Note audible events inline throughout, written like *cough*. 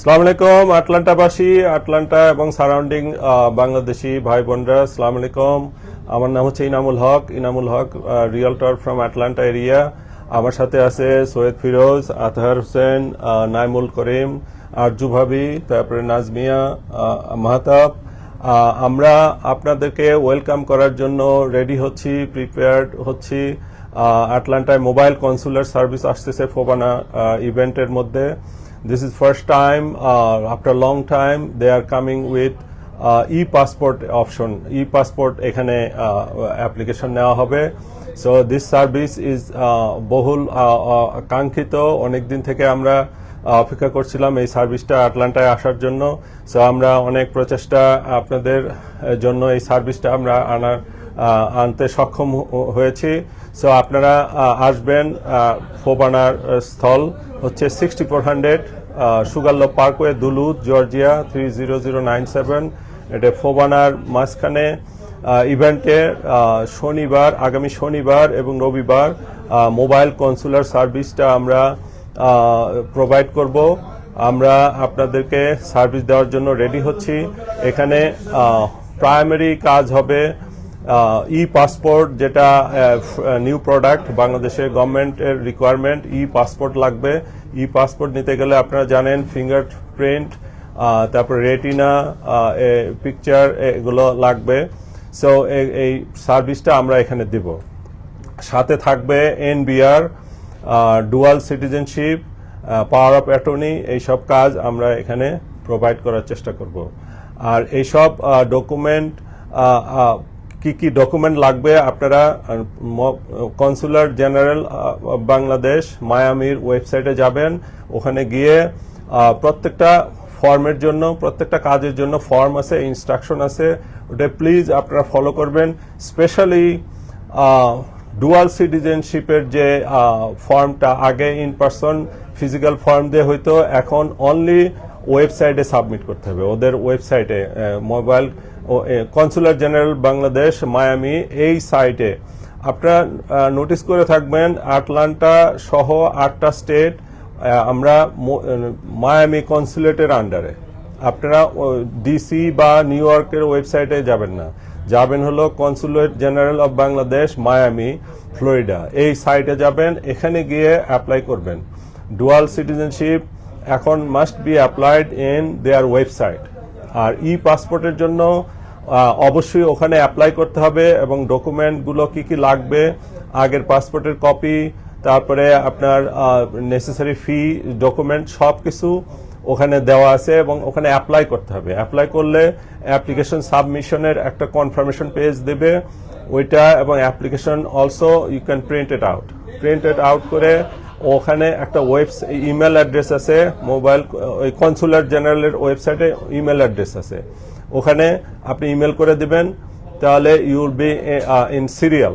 সালাম আলাইকুম, আটলান্টাবাসী, আটলান্টা এবং সারাউন্ডিং বাংলাদেশি ভাই বোনরা সালাম আলাইকুম। আমার নাম হচ্ছে Inamul Haq. Inamul Haq realtor from Atlanta area আমার সাথে আছে সৈয়দ ফিরোজ, আতহার হোসেন নাইমুল করিম, আরজু ভাবি, তারপরে নাজমিয়া মাহতাব। আমরা আপনাদেরকে ওয়েলকাম করার জন্য রেডি হচ্ছি প্রিপেয়ার্ড হচ্ছি। আটলান্টায় মোবাইল কনসুলার সার্ভিস আসতেছে ফোবানা ইভেন্টের মধ্যে। This is first time uh, after a long time they are coming with uh, e-passport option. E-passport এখানে অ্যাপ্লিকেশন নেওয়া হবে। সো দিস সার্ভিস ইজ বহুল uh, uh, কাঙ্ক্ষিত। অনেক দিন থেকে আমরা অপেক্ষা করছিলাম এই সার্ভিসটা আটলান্টায় আসার জন্য। সো আমরা অনেক প্রচেষ্টা আপনাদের জন্য এই সার্ভিসটা আমরা আনার আনতে সক্ষম হয়েছি। সো আপনারা আসবেন ফোবানার স্থল হচ্ছে sixty four hundred Sugarloaf Parkway, Duluth, Georgia three zero zero nine seven এটা ফোবানার মাঝখানে ইভেন্টে শনিবার, আগামী শনিবার এবং রবিবার মোবাইল কনসুলার সার্ভিসটা আমরা প্রোভাইড করব। আমরা আপনাদেরকে সার্ভিস দেওয়ার জন্য রেডি হচ্ছি। এখানে প্রাইমারি কাজ হবে ই পাসপোর্ট যেটা নিউ প্রোডাক্ট বাংলাদেশের গভর্নমেন্টের রিকোয়ারমেন্ট ই পাসপোর্ট লাগবে। ই পাসপোর্ট নিতে গেলে আপনারা জানেন ফিঙ্গার প্রিন্ট তারপর রেটিনা পিকচার এগুলো লাগবে। সো এই সার্ভিসটা আমরা এখানে দিব। সাথে থাকবে NBR dual citizenship power of attorney এইসব কাজ আমরা এখানে প্রোভাইড করার চেষ্টা করব। আর এইসব ডকুমেন্ট কি কি ডকুমেন্ট লাগবে আপনারা কনসুলার জেনারেল বাংলাদেশ, মায়ামির ওয়েবসাইটে যাবেন। ওখানে গিয়ে প্রত্যেকটা ফর্মের জন্য, প্রত্যেকটা কাজের জন্য ফর্ম আছে ইনস্ট্রাকশন আছে। ওটা প্লিজ আপনারা ফলো করবেন। স্পেশালি ডুয়াল সিটিজেনশিপের যে ফর্মটা আগে ইন পার্সন ফিজিক্যাল ফর্ম দিয়ে হয়তো এখন অনলি ওয়েবসাইটে সাবমিট করতে হবে। ওদের ওয়েবসাইটে mobile consular general Bangladesh, Miami, এই সাইটে। আপনারা নোটিস করে থাকবেন, আটলান্টা সহ আটটা স্টেট আমরা মায়ামি কনসুলেটের আন্ডারে। আপনারা ডিসি বা নিউ ইয়র্কের ওয়েবসাইটে যাবেন না। যাবেন হলো consulate general of Bangladesh, Miami, Florida. এই সাইটে যাবেন, এখানে গিয়ে অ্যাপ্লাই করবেন। ডুয়াল সিটিজেনশিপ এখন must be applied in their website. আর ই পাসপোর্টের জন্য অবশ্যই ওখানে অ্যাপ্লাই করতে হবে এবং ডকুমেন্টগুলো কি কি লাগবে, আগের পাসপোর্টের কপি তারপরে আপনার নেসেসারি ফি ডকুমেন্ট সব কিছু ওখানে দেওয়া আছে এবং ওখানে অ্যাপ্লাই করতে হবে। অ্যাপ্লাই করলে অ্যাপ্লিকেশন সাবমিশনের একটা কনফার্মেশন পেজ দেবে, ওইটা এবং application also you can print it out print it out করে ওখানে একটা ওয়েবস ইমেল অ্যাড্রেস আছে মোবাইল ওই কনসুলার জেনারেলের ওয়েবসাইটে ইমেল অ্যাড্রেস আছে। ওখানে আপনি ইমেল করে দিবেন, তাহলে ইউল বি ইন সিরিয়াল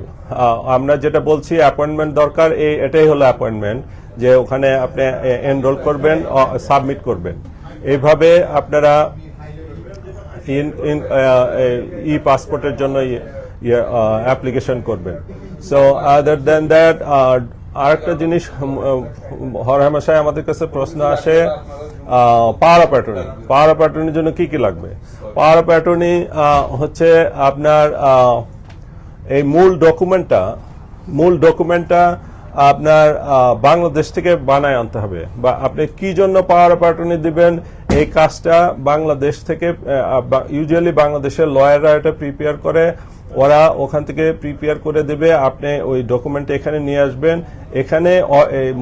আমরা যেটা বলছি অ্যাপয়েন্টমেন্ট দরকার এই এটাই হলো অ্যাপয়েন্টমেন্ট যে ওখানে আপনি এনরোল করবেন সাবমিট করবেন। এইভাবে আপনারা ইন ইন ই পাসপোর্টের জন্য অ্যাপ্লিকেশন করবেন। সো আদার দেন দ্যাট আরেকটা জিনিস হরহামেশায় আমাদের কাছে প্রশ্ন আসে power of attorney power of অ্যাটর্নির জন্য কি কি লাগবে? পাওয়ার অফ অ্যাটর্নি হচ্ছে আপনার এই মূল ডকুমেন্টটা মূল ডকুমেন্টটা আপনার বাংলাদেশ থেকে বানায় আনতে হবে। বা আপনি কি জন্য পাওয়ার অফ অ্যাটর্নি দিবেন? এই কাজটা বাংলাদেশ থেকে ইউজুয়ালি বাংলাদেশের লয়াররা এটা প্রিপেয়ার করে। ওরা ওখান থেকে প্রিপেয়ার করে দেবে। আপনি ওই ডকুমেন্ট এখানে নিয়ে আসবেন। এখানে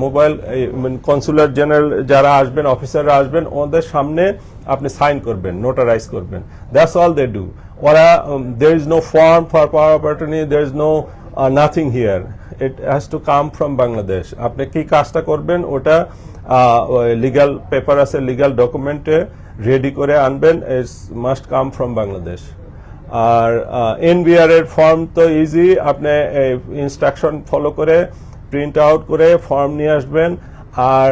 মোবাইল কনসুলার জেনারেল যারা আসবেন অফিসাররা আসবেন, ওদের সামনে আপনি সাইন করবেন নোটারাইজ করবেন। দ্যাটস অল দে ডু ওরা there is no form for power attorney there is no nothing here it has to come from Bangladesh আপনি কি কাজটা করবেন? ওটা লিগাল পেপার আছে লিগাল ডকুমেন্টে রেডি করে আনবেন। It's must come from Bangladesh R NBR এর ফর্ম তো ইজি আপনি ইনস্ট্রাকশন ফলো করে প্রিন্ট আউট করে ফর্ম নিয়ে আসবেন। আর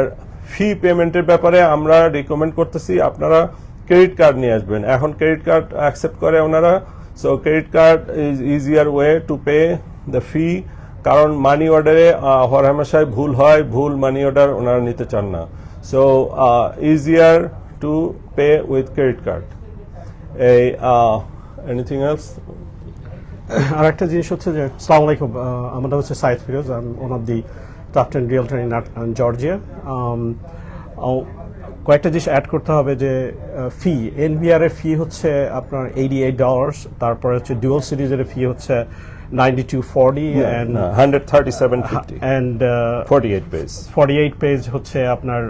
ফি পেমেন্টের ব্যাপারে আমরা রিকমেন্ড করতেছি আপনারা ক্রেডিট কার্ড নিয়ে আসবেন। এখন ক্রেডিট কার্ড অ্যাকসেপ্ট করে ওনারা। So credit card is easier way to pay the fee কারণ মানি অর্ডারে হরহামেশায় ভুল হয় ভুল মানি অর্ডার ওনারা নিতে চান না। So easier to pay with credit card. A, uh, anything else? *coughs* আর একটা জিনিস হচ্ছে যে সালাম আলাইকুম নাম হচ্ছে Saeed Firoz one of the top ten realtor in Georgia কয়েকটা জিনিস অ্যাড করতে হবে যে ফি এনবিআর এর ফি হচ্ছে আপনার এইটি এইট ডলার্স তারপরে হচ্ছে ডুয়াল সিরিজের ফি হচ্ছে ninety two forty and No, 137.50. And 48 page. Forty eight page হচ্ছে আপনার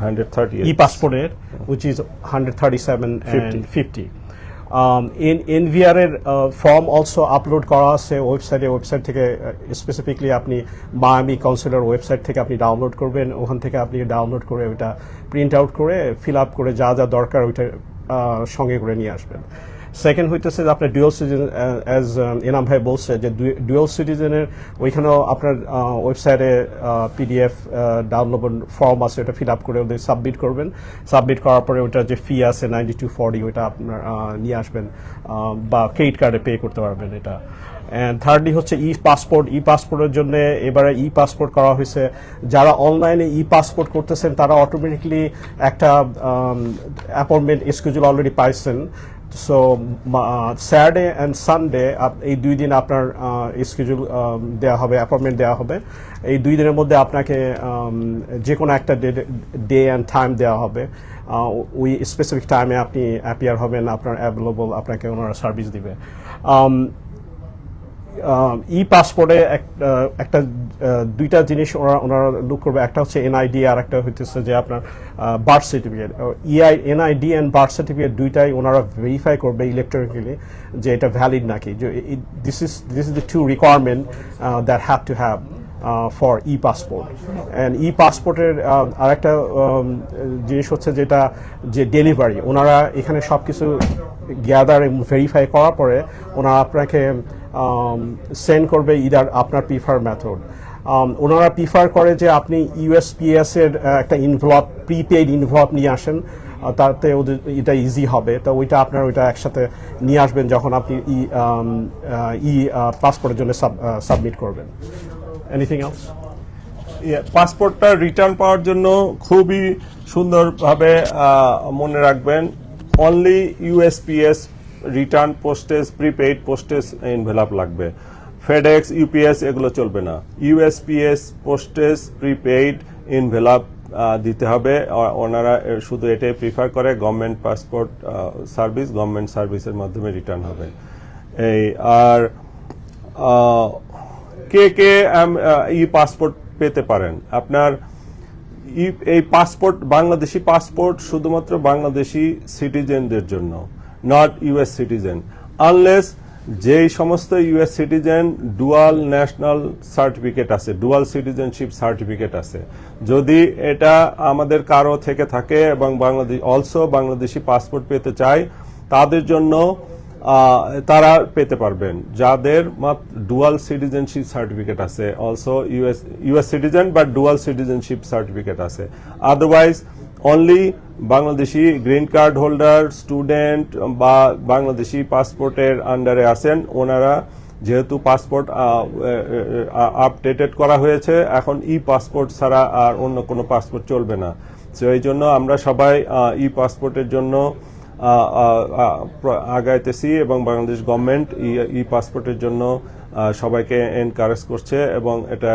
138. ই পাসপোর্টের which is hundred thirty seven 50. ইন ভিআরের ফর্ম অলসো আপলোড করা আছে ওয়েবসাইটে ওয়েবসাইট থেকে স্পেসিফিকলি আপনি মায়ামি কাউন্সিলর ওয়েবসাইট থেকে আপনি ডাউনলোড করবেন। ওখান থেকে আপনি ডাউনলোড করে ওইটা প্রিন্ট আউট করে ফিল আপ করে যা যা দরকার ওইটা সঙ্গে করে নিয়ে আসবেন। সেকেন্ড হইতেছে যে আপনার ডুয়েল সিটিজেন অ্যাজ এনাম ভাই বলছে যে ডুয়েল সিটিজেনের ওইখানেও আপনার ওয়েবসাইটে পিডিএফ ডাউনলোড ফর্ম আছে, ওটা ফিল আপ করে ওদের সাবমিট করবেন। সাবমিট করার পরে ওটা যে ফি আছে নাইনটি টু ফর্টি ওইটা আপনার নিয়ে আসবেন বা ক্রেডিট কার্ডে পে করতে পারবেন এটা। অ্যান্ড থার্ডলি হচ্ছে ই পাসপোর্ট ই পাসপোর্টের জন্য এবারে ই পাসপোর্ট করা হয়েছে। যারা অনলাইনে ই পাসপোর্ট করতেছেন, তারা অটোমেটিকলি একটা অ্যাপয়েন্টমেন্ট স্কেজুল অলরেডি পাইছেন। সো স্যাটারডে অ্যান্ড সানডে এই দুই দিন আপনার স্কেজুল দেওয়া হবে অ্যাপয়েন্টমেন্ট দেওয়া হবে। এই দুই দিনের মধ্যে আপনাকে যে কোনো একটা ডে অ্যান্ড টাইম দেওয়া হবে। ওই স্পেসিফিক টাইমে আপনি অ্যাপিয়ার হবেন, আপনার অ্যাভেলেবল আপনাকে ওনারা সার্ভিস দিবে। ই পাসপোর্টে একটা দুইটা জিনিস ওরা ওনারা লুক করবে। একটা হচ্ছে এনআইডি আর একটা হইতেছে যে আপনার birth certificate EI NID and birth certificate দুইটাই ওনারা ভেরিফাই করবে ইলেকট্রনিক্যালি যে এটা ভ্যালিড নাকি। This is this is the two requirement that have to have for E passport and E পাসপোর্টের আরেকটা জিনিস হচ্ছে যেটা, যে ডেলিভারি ওনারা এখানে সব কিছু গ্যাদার ভেরিফাই করার পরে ওনারা আপনাকে সেন্ড করবে ইদার আপনার প্রিফার মেথড ওনারা প্রিফার করে যে আপনি ইউএসপিএসের একটা ইনভলভ প্রিপেইড ইনভলভ নিয়ে আসেন তাতে ওদের, এটা ইজি হবে। তো ওইটা আপনার ওইটা একসাথে নিয়ে আসবেন যখন আপনি ই ই পাসপোর্টের জন্য সাবমিট করবেন। এনিথিং এলস পাসপোর্টটা রিটার্ন পাওয়ার জন্য খুবই সুন্দরভাবে মনে রাখবেন only USPS return postage prepaid postage envelope লাগবে। ফেডেক্স ইউপিএস এগুলো চলবে না। ইউএসপিএস পোস্টেজ প্রিপেইড এনভেলাপ দিতে হবে। ওনারা শুধু এটাই প্রিফার করে গভর্নমেন্ট পাসপোর্ট সার্ভিস গভর্নমেন্ট সার্ভিসের মাধ্যমে রিটার্ন হবে। এই, আর কে কে ই পাসপোর্ট পেতে পারেন। আপনার এই পাসপোর্ট বাংলাদেশি পাসপোর্ট শুধুমাত্র বাংলাদেশি সিটিজেনদের জন্য নট ইউএস সিটিজেন আনলেস যেই সমস্ত US citizen dual national certificate আছে ডুয়াল সিটিজেনশিপ সার্টিফিকেট আছে। যদি এটা আমাদের কারও থেকে থাকে এবং বাংলাদেশ অলসো বাংলাদেশি পাসপোর্ট পেতে চায়, তাদের জন্য তারা পেতে পারবেন। যাদের ডুয়াল সিটিজেনশিপ সার্টিফিকেট আছে অলসো ইউএস ইউএস সিটিজেন বা ডুয়াল সিটিজেনশিপ সার্টিফিকেট আছে। Otherwise only Bangladeshi green card holder student বা বাংলাদেশি পাসপোর্টের আন্ডারে আছেন। ওনারা যেহেতু পাসপোর্ট আপডেটেড করা হয়েছে, এখন ই পাসপোর্ট ছাড়া আর অন্য কোনো পাসপোর্ট চলবে না। সো এই জন্য আমরা সবাই ই পাসপোর্টের জন্য আগাইতেছি এবং বাংলাদেশ গভর্নমেন্ট ই পাসপোর্টের জন্য সবাইকে এনকারেজ করছে এবং এটা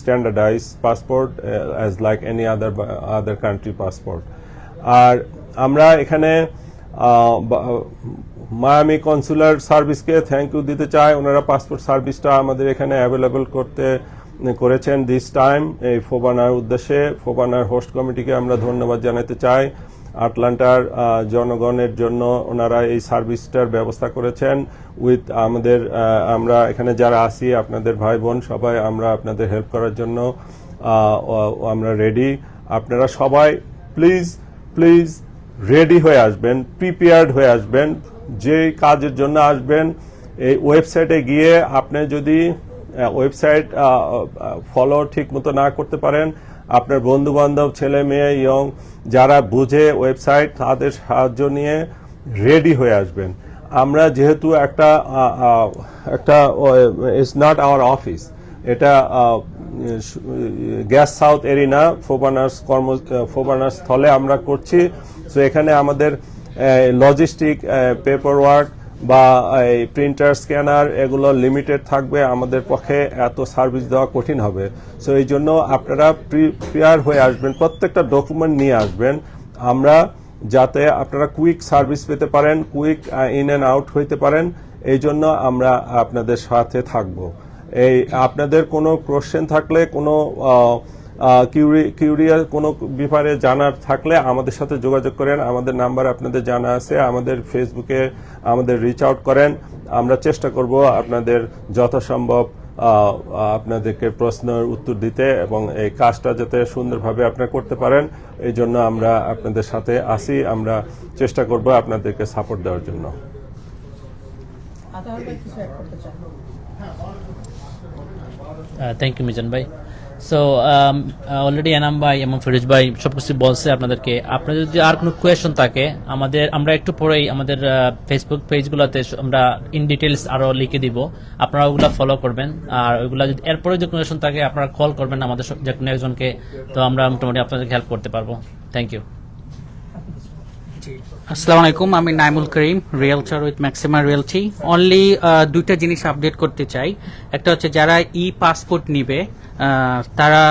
standardise passport as like any other other country passport আর আমরা এখানে মায়ামি কনসুলার সার্ভিসকে থ্যাংক ইউ দিতে চাই। ওনারা পাসপোর্ট সার্ভিসটা আমাদের এখানে অ্যাভেলেবল করতে, করেছেন দিস টাইম এই ফোবানার উদ্দেশ্যে ফোবানার হোস্ট কমিটিকে আমরা ধন্যবাদ জানাতে চাই। আটলান্টার জনগণের জন্য ওনারা এই সার্ভিসটার ব্যবস্থা করেছেন উইথ আমাদের আমরা এখানে যারা আছি, আপনাদের ভাই বোন সবাই, আমরা আপনাদের হেল্প করার জন্য আমরা রেডি আপনারা সবাই প্লিজ প্লিজ রেডি হয়ে আসবেন প্রিপেয়ার্ড হয়ে আসবেন, যে কাজের জন্য আসবেন, এই ওয়েবসাইটে গিয়ে আপনি যদি ওয়েবসাইট ফলো ঠিক মতো না করতে পারেন আপনার বন্ধু বান্ধব ছেলে মেয়ে ইয়ং যারা বুঝে ওয়েবসাইট তাদের সাহায্য নিয়ে রেডি হয়ে আসবেন। আমরা যেহেতু একটা একটা ইটস নট আওয়ার অফিস এটা গ্যাস সাউথ এরিনা, ফোবানার্স কর্ম, ফোবানার্স স্থলে আমরা করছি। সো এখানে আমাদের লজিস্টিক পেপার ওয়ার্ক বা এই প্রিন্টার স্ক্যানার এগুলো লিমিটেড থাকবে, আমাদের পক্ষে এত সার্ভিস দেওয়া কঠিন হবে। সো এই জন্য আপনারা প্রিপেয়ার হয়ে আসবেন, প্রত্যেকটা ডকুমেন্ট নিয়ে আসবেন। আমরা যাতে আপনারা কুইক সার্ভিস পেতে পারেন কুইক ইন অ্যান্ড আউট হইতে পারেন, এই জন্য আমরা আপনাদের সাথে থাকব। এই, আপনাদের কোনো কোশ্চেন থাকলে, কোনো কিউরিয়াস কোনো ব্যাপারে জানার থাকলে আমাদের সাথে যোগাযোগ করেন। আমাদের নাম্বার আপনাদের জানা আছে আমাদের ফেসবুকে আমাদের রিচ আউট করেন। আমরা চেষ্টা করব আপনাদের যথাসম্ভব আহ, আপনাদেরকে প্রশ্নের উত্তর দিতে এবং এই কাজটা যাতে সুন্দরভাবে আপনারা করতে পারেন। এই জন্য আমরা আপনাদের সাথে আসি আমরা চেষ্টা করব আপনাদেরকে সাপোর্ট দেওয়ার জন্য। আদার ভাই কিছু অ্যাড করতে চান? থ্যাংক ইউ মিজান ভাই। সো অলরেডি এনাম ভাই এবং ফিরোজ ভাই সব কিছু বলছে আপনাদেরকে। আপনার যদি আর কোনো কোয়েশন থাকে, আমাদের, আমরা একটু পরেই আমাদের ফেসবুক পেজগুলোতে আমরা ইন ডিটেলস আরও লিখে দিব। আপনারা ওগুলো ফলো করবেন। আর ওইগুলো যদি, এরপরে যে কোয়েশন থাকে, আপনারা কল করবেন আমাদের যে কোনো একজনকে। তো আমরা মোটামুটি আপনাদেরকে হেল্প করতে পারব। থ্যাংক ইউ আসসালামু আলাইকুম আমি Naimul Karim realtor with Maxima Realty. Only দুইটা জিনিস আপডেট করতে চাই। একটা হচ্ছে যারা ই পাসপোর্ট নিবে তারা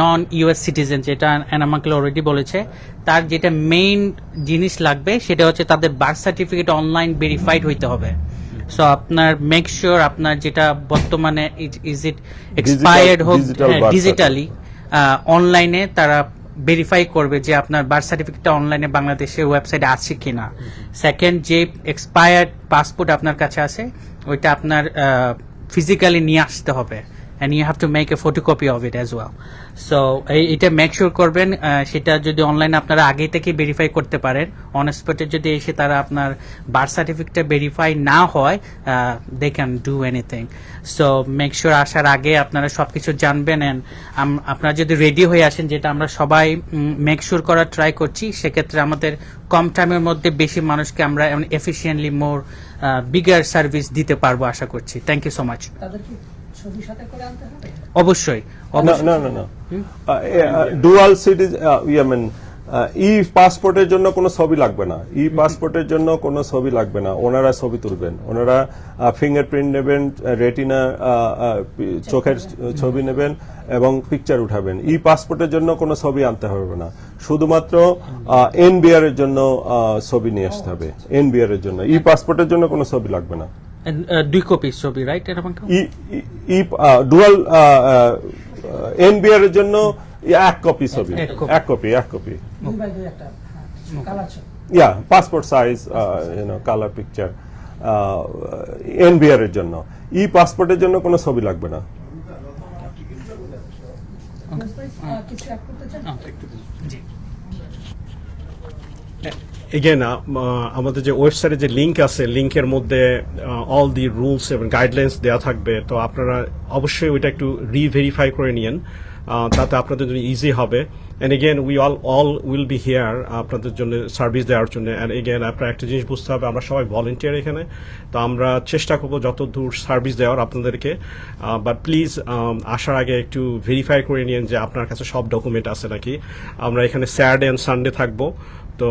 নন ইউএস সিটিজেন যেটা আমাকে অলরেডি বলেছে তার যেটা মেইন জিনিস লাগবে সেটা হচ্ছে তাদের বার্থ সার্টিফিকেট অনলাইন ভেরিফাইড হইতে হবে। সো আপনার মেক শিওর আপনার যেটা বর্তমানে ইজ ইট এক্সপায়ার্ড হোক ডিজিটালি অনলাইনে তারা ভেরিফাই করবে যে আপনার বার্থ সার্টিফিকেটটা অনলাইনে বাংলাদেশের ওয়েবসাইটে আছে কিনা। সেকেন্ড যে এক্সপায়ার্ড পাসপোর্ট আপনার কাছে আছে, ওইটা আপনার ফিজিক্যালি নিয়ে আসতে হবে। And you have to make a photocopy of it as well so এটা মেক শিওর করবেন সেটা যদি অনলাইনে আপনারা আগে থেকে ভেরিফাই করতে পারেন অন স্পটে যদি এসে তারা আপনার বার্থ সার্টিফিকেটটা ভেরিফাই না হয় they can do anything so make sure আসার আগে আপনারা সবকিছু জানবেন অ্যান্ড আপনারা যদি রেডি হয়ে আসেন, যেটা আমরা সবাই মেক শিওর করার ট্রাই করছি, সেক্ষেত্রে আমাদের কম টাইমের মধ্যে বেশি মানুষকে আমরা এফিসিয়েন্টলি মোর বিগার সার্ভিস দিতে পারব, আশা করছি। থ্যাংক ইউ সো মাচ তাদের কি ছবি সাথে করে আনতে হবে? অবশ্যই. ডুয়াল সিটিজ ইয়ে মিন ই পাসপোর্টের জন্য কোনো ছবি লাগবে না। ই পাসপোর্টের জন্য কোনো ছবি লাগবে না। ওনারা ছবি তুলবেন। ওনারা ফিঙ্গারপ্রিন্ট নেবেন রেটিনা চোখের ছবি নেবেন এবং পিকচার উঠাবেন। ই পাসপোর্টের জন্য কোনো ছবি আনতে হবে না। শুধুমাত্র এনবিআর এর জন্য ছবি নিয়ে আসতে হবে। এনবিআর এর জন্য। ই পাসপোর্টের জন্য কোনো ছবি লাগবে না। And, uh, দুই কপি ছবি রাইট এরকম ই ই ডুয়াল এনবিআর এর জন্য এক কপি ছবি এক কপি এক copy yeah passport size you know colour picture NBR এর জন্য। ই পাসপোর্টের জন্য কোনো ছবি লাগবে না। আহ, কিছু অ্যাড করতে চান এগেন আমাদের যে ওয়েবসাইটে যে লিঙ্ক আছে লিঙ্কের মধ্যে অল দি রুলস এবং গাইডলাইন্স দেওয়া থাকবে। তো আপনারা অবশ্যই ওইটা একটু রিভেরিফাই করে নিন আহ, তাতে আপনাদের জন্য ইজি হবে। And again we all all will be here আপনাদের জন্য সার্ভিস দেওয়ার জন্য। অ্যান্ড এগেন আপনার একটা জিনিস বুঝতে হবে আমরা সবাই ভলেন্টিয়ার এখানে। তো আমরা চেষ্টা করব যত দূর সার্ভিস দেওয়ার আপনাদেরকে। বাট প্লিজ আসার আগে একটু ভেরিফাই করে নিন যে আপনার কাছে সব ডকুমেন্ট আছে নাকি। আমরা এখানে স্যাটারডে অ্যান্ড সানডে থাকব। তো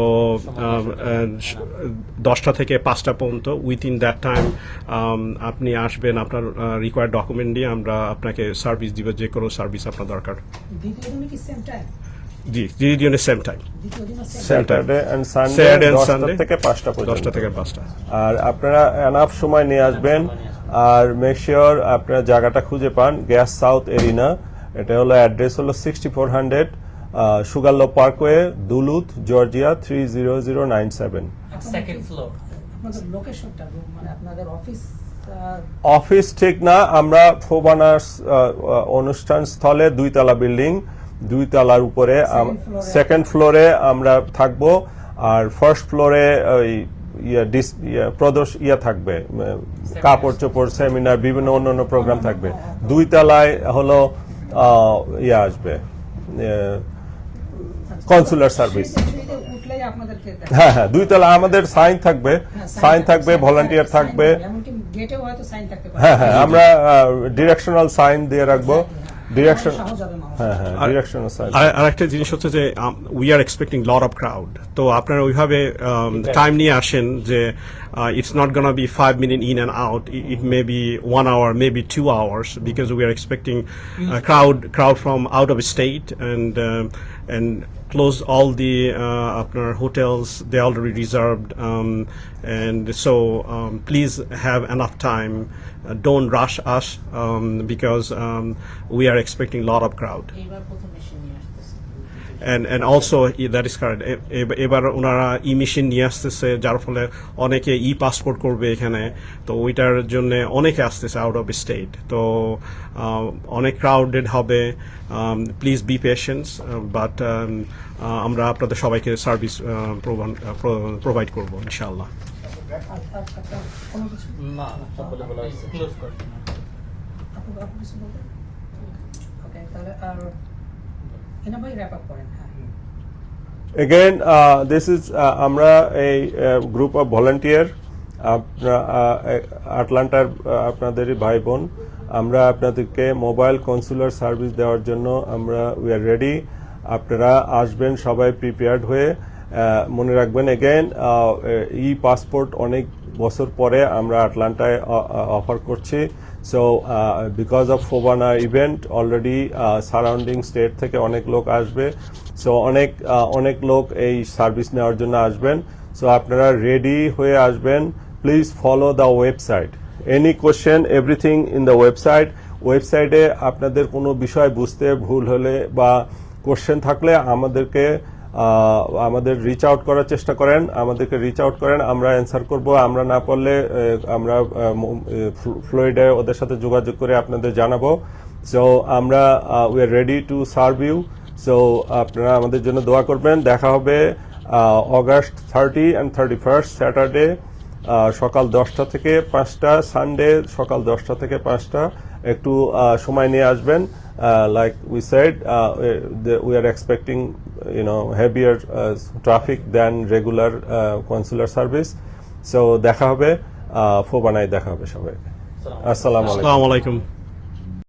দশটা থেকে পাঁচটা পর্যন্ত উইথিন দ্যাট টাইম আপনি আসবেন আপনার রিকোয়ার্ড ডকুমেন্ট নিয়ে আমরা আপনাকে সার্ভিস দিব যে কোনো সার্ভিস আপনার দরকার। দ্বিতীয় দিনে সেম টাইম জি জি স্যাটারডে এন্ড সানডে দশটা থেকে পাঁচটা পর্যন্ত। দশটা থেকে পাঁচটা। আর আপনারা এনাফ সময় নিয়ে আসবেন আর মেক শিওর আপনারা জায়গাটা খুঁজে পান গ্যাস সাউথ এরিনা এটা হলো অ্যাড্রেস হলো sixty four hundred Sugarloaf Parkway Duluth Georgia three zero zero nine seven second floor লোকেশনটা মানে আপনাদের অফিস অফিস ঠিক না আমরা ফোবানার অনুষ্ঠান স্থলে দুইতলা বিল্ডিং দুই তলার উপরে সেকেন্ড ফ্লোরে আমরা থাকব আর ফার্স্ট ফ্লোরে ওই ইয়ে ডিস ইয়ে প্রদর্শ ইয়া থাকবে কাপড় চোপড় সেমিনার বিভিন্ন অন্যান্য প্রোগ্রাম থাকবে। দুই তলায় হলো আহ, ইয়ে আসবে কনসুলার সার্ভিস। হ্যাঁ হ্যাঁ দুই তলা আমাদের সাইন থাকবে। হ্যাঁ, সাইন থাকবে ভলান্টিয়ার থাকবে হ্যাঁ হ্যাঁ আমরা ডিরেকশনাল সাইন দিয়ে রাখব। ডিরেকশন হ্যাঁ হ্যাঁ ডিরেকশন আর আরেকটা জিনিস হচ্ছে যে we are expecting lot of crowd তো আপনারা ওইভাবে টাইম নিয়ে আসেন যে it's not gonna be five minute in and out it may be one hour may be two hours because we are expecting crowd crowd from out of state and and closed all the uh, uh, hotels. They already reserved, um, and so um, please have enough time. Uh, don't rush us um, because um, we are expecting a lot of crowd. And and also i- that is correct. এ- এ- এবার ওনারা ই machine নিয়ে আসতেছে যার ফলে অনেকে ই passport করবে এখানে। তো ওইটার জন্য অনেকে আসতেছে আউট অফ স্টেট তো অনেক ক্রাউডেড হবে। প্লিজ বি পেশেন্স বাট আমরা আপনাদের সবাইকে সার্ভিস প্রোভাইড করব ওকে তাহলে আর ভাই র্যাপ আপ করেন হ্যাঁ Again, uh, this is uh, আমরা a uh, group of volunteer আটলান্টার আপনাদেরই ভাই বোন আমরা আপনাদেরকে মোবাইল কনসুলার সার্ভিস দেওয়ার জন্য আমরা উই আর রেডি আপনারা আসবেন সবাই প্রিপেয়ার্ড হয়ে মনে রাখবেন এগেন ই পাসপোর্ট অনেক বছর পরে আমরা আটলান্টায় অফার করছি। So because of FOBANA event already surrounding state থেকে অনেক লোক আসবে। সো অনেক অনেক লোক এই সার্ভিস নেওয়ার জন্য আসবেন। সো আপনারা রেডি হয়ে আসবেন। Please follow the website any question everything in the website ওয়েবসাইটে আপনাদের কোনো বিষয় বুঝতে ভুল হলে বা কোশ্চেন থাকলে আমাদেরকে আমাদের রিচ আউট করার চেষ্টা করেন, আমাদেরকে রিচ আউট করেন, আমরা অ্যান্সার করব। আমরা না পারলে আমরা ফ্লোইডে ওদের সাথে যোগাযোগ করে আপনাদের জানাব। সো আমরা we are ready to serve you so আপনারা আমাদের জন্য দোয়া করবেন। দেখা হবে August thirty and thirty first Saturday সকাল দশটা থেকে পাঁচটা সানডে সকাল দশটা থেকে পাঁচটা। একটু সময় নিয়ে আসবেন। like we said we are expecting you know heavier traffic than regular consular service so দেখা হবে ফোবানায় দেখা হবে সবাই আসসালামু আলাইকুম আসসালামু আলাইকুম